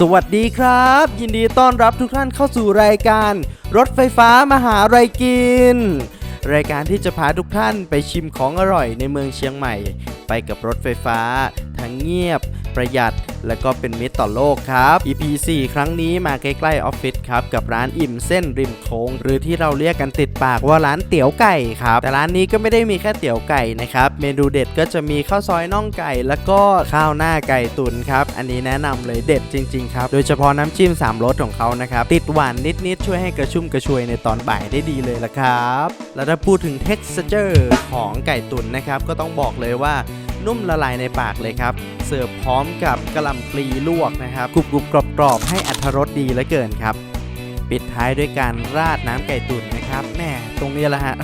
สวัสดีครับ ยินดีต้อนรับทุกท่านเข้าสู่รายการ รถไฟฟ้ามหาไรกิน รายการที่จะพาทุกท่านไปชิมของอร่อยในเมืองเชียงใหม่ ไปกับรถไฟฟ้า ทั้งเงียบ ประหยัด และก็เป็นมิตรต่อโลกครับ EP 4 ครั้งนี้มาใกล้ๆออฟฟิศครับ กับร้านอิ่มเส้นริมโค้ง หรือที่เราเรียกกันติดปากว่าร้านเตี๋ยวไก่ครับ แต่ร้านนี้ก็ไม่ได้มีแค่เตี๋ยวไก่นะครับ เมนูเด็ดก็จะมีข้าวซอยน่องไก่ แล้วก็ข้าวหน้าไก่ตุ๋นครับ อันนี้แนะนำเลยเด็ดจริงๆครับ โดยเฉพาะน้ำจิ้ม3รสของเขานะครับ ติดหวานนิดๆช่วยให้กระชุ่มกระชวยในตอนบ่ายได้ดีเลยละครับ แล้วถ้าพูดถึง texture ของไก่ตุ๋นนะครับ ก็ต้องบอกเลยว่า นุ่มละลายในปากเลยครับ เสิร์ฟพร้อมกับกระหล่ำปลีลวกนะครับกรุบกรุบกรอบกรอบให้อัตรรสดีเหลือเกินครับ ปิดท้ายด้วยการราดน้ำไก่ตุ๋นนะครับแม่ตรงนี้แหละฮะ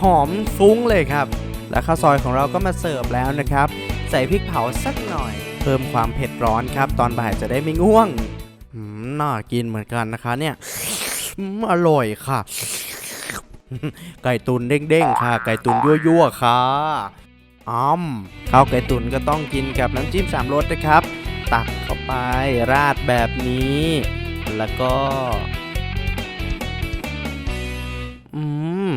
หอมฟุ้งเลยครับ แล้วข้าวซอยของเราก็มาเสิร์ฟแล้วนะครับ ใส่พริกเผาสักหน่อย เพิ่มความเผ็ดร้อนครับ ตอนบ่ายจะได้ไม่ง่วงน่ากินเหมือนกันนะคะเนี่ยอืมอร่อยค่ะ ไก่ตุนเด้งๆค่ะ ไก่ตุนยั่วๆค่ะ อ้อมข้าวไก่ตุ๋นก็ต้องกินกับน้ำจิ้มสามรสนะครับ ตักเข้าไปราดแบบนี้ แล้วก็ อืม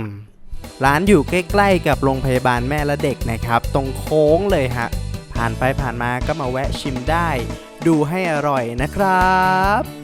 ร้านอยู่ใกล้ๆกับโรงพยาบาลแม่และเด็กนะครับ ตรงโค้งเลยฮะ ผ่านไปผ่านมาก็มาแวะชิมได้ ดูให้อร่อยนะครับ